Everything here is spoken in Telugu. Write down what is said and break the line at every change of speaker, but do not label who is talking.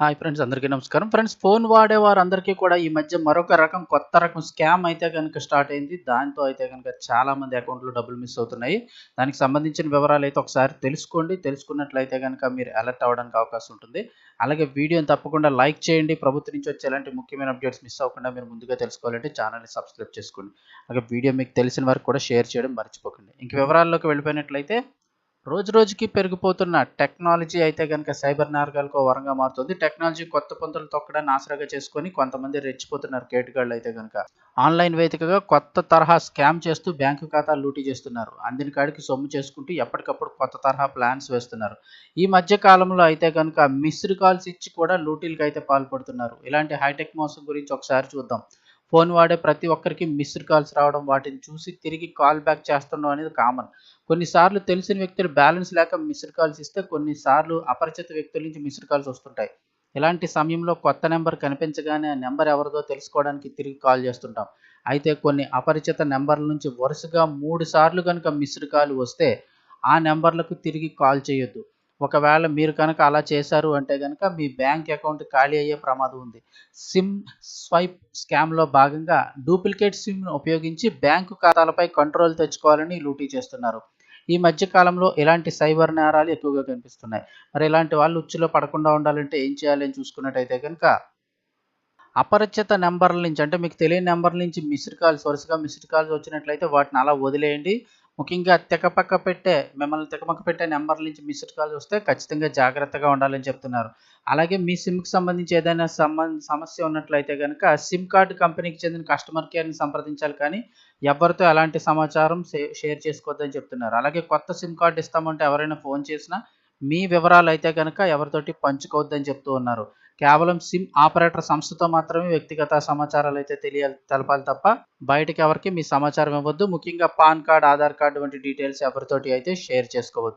హాయ్ ఫ్రెండ్స్ అందరికీ నమస్కారం. ఫ్రెండ్స్ ఫోన్ వాడే వారందరికీ కూడా ఈ మధ్య మరొక రకం కొత్త రకం స్కామ్ అయితే కనుక స్టార్ట్ అయింది. దాంతో అయితే కనుక చాలా మంది అకౌంట్లో డబ్బులు మిస్ అవుతున్నాయి. దానికి సంబంధించిన వివరాలు అయితే ఒకసారి తెలుసుకోండి. తెలుసుకున్నట్లయితే కనుక మీరు అలర్ట్ అవ్వడానికి అవకాశం ఉంటుంది. అలాగే వీడియోని తప్పకుండా లైక్ చేయండి. ప్రభుత్వం నుంచి వచ్చే ఎలాంటి ముఖ్యమైన అప్డేట్స్ మిస్ అవ్వకుండా మీరు ముందుగా తెలుసుకోవాలంటే ఛానల్ని సబ్స్క్రైబ్ చేసుకోండి. అలాగే వీడియో మీకు తెలిసిన వారికి కూడా షేర్ చేయడం మర్చిపోకండి. ఇంక వివరాల్లోకి వెళ్ళిపోయినట్లయితే రోజు రోజుకి పెరిగిపోతున్న టెక్నాలజీ అయితే కనుక సైబర్ నేరగాలకు వరంగా మారుతుంది. టెక్నాలజీ కొత్త పంతులు తొక్కడాన్ని ఆసరాగా చేసుకొని కొంతమంది రెచ్చిపోతున్నారు కేటుగాళ్ళు అయితే కనుక ఆన్లైన్ వేదికగా కొత్త తరహా స్కామ్ చేస్తూ బ్యాంకు ఖాతాలు లూటీ చేస్తున్నారు. అందిన కాడికి సొమ్ము చేసుకుంటూ ఎప్పటికప్పుడు కొత్త తరహా ప్లాన్స్ వేస్తున్నారు. ఈ మధ్య కాలంలో అయితే కనుక మిస్డ్ కాల్స్ ఇచ్చి కూడా లూటీలకు అయితే పాల్పడుతున్నారు. ఇలాంటి హైటెక్ మోసం గురించి ఒకసారి చూద్దాం. ఫోన్ వాడే ప్రతి ఒక్కరికి మిస్డ్ కాల్స్ రావడం వాటిని చూసి తిరిగి కాల్ బ్యాక్ చేస్తుండడం అనేది కామన్. కొన్నిసార్లు తెలిసిన వ్యక్తులు బ్యాలెన్స్ లేక మిస్డ్ కాల్స్ ఇస్తే కొన్నిసార్లు అపరిచిత వ్యక్తుల నుంచి మిస్డ్ కాల్స్ వస్తుంటాయి. ఇలాంటి సమయంలో కొత్త నెంబర్ కనిపించగానే ఆ నెంబర్ ఎవరిదో తెలుసుకోవడానికి తిరిగి కాల్ చేస్తుంటాం. అయితే కొన్ని అపరిచిత నెంబర్ల నుంచి వరుసగా మూడు సార్లు కనుక మిస్డ్ కాల్ వస్తే ఆ నెంబర్లకు తిరిగి కాల్ చేయొద్దు. ఒకవేళ మీరు కనుక అలా చేశారు అంటే కనుక మీ బ్యాంక్ అకౌంట్ ఖాళీ అయ్యే ప్రమాదం ఉంది. సిమ్ స్వైప్ స్కామ్లో భాగంగా డూప్లికేట్ సిమ్ను ఉపయోగించి బ్యాంకు ఖాతాలపై కంట్రోల్ తెచ్చుకోవాలని లూటీ చేస్తున్నారు. ఈ మధ్య కాలంలో ఇలాంటి సైబర్ నేరాలు ఎక్కువగా కనిపిస్తున్నాయి. మరి ఇలాంటి వాళ్ళు ఉచ్చులో పడకుండా ఉండాలంటే ఏం చేయాలని చూసుకున్నట్టయితే కనుక అపరిచిత నెంబర్ల నుంచి అంటే మీకు తెలియని నెంబర్ల నుంచి మిస్డ్ కాల్స్ వరుసగా మిస్డ్ కాల్స్ వచ్చినట్లయితే వాటిని అలా వదిలేయండి. ముఖ్యంగా తెకపక్క పెట్టే మిమ్మల్ని తెకపక్క పెట్టే నెంబర్ల నుంచి మిస్డ్ కాల్స్ వస్తే ఖచ్చితంగా జాగ్రత్తగా ఉండాలని చెప్తున్నారు. అలాగే మీ సిమ్కి సంబంధించి ఏదైనా సంబంధ సమస్య ఉన్నట్లయితే కనుక సిమ్ కార్డు కంపెనీకి చెందిన కస్టమర్ కేర్ని సంప్రదించాలి కానీ ఎవరితో ఎలాంటి సమాచారం షేర్ చేసుకోవద్దని చెప్తున్నారు. అలాగే కొత్త సిమ్ కార్డు ఇస్తామంటే ఎవరైనా ఫోన్ చేసినా మీ వివరాలు అయితే కనుక ఎవరితోటి పంచుకోవద్దని చెప్తూ ఉన్నారు. కేవలం సిమ్ ఆపరేటర్ సంస్థతో మాత్రమే వ్యక్తిగత సమాచారాలు అయితే తెలియ తెలపాలి తప్ప బయటకి ఎవరికి మీ సమాచారం ఇవ్వద్దు. ముఖ్యంగా పాన్ కార్డ్ ఆధార్ కార్డు వంటి డీటెయిల్స్ ఎవరితోటి అయితే షేర్ చేసుకోవద్దు.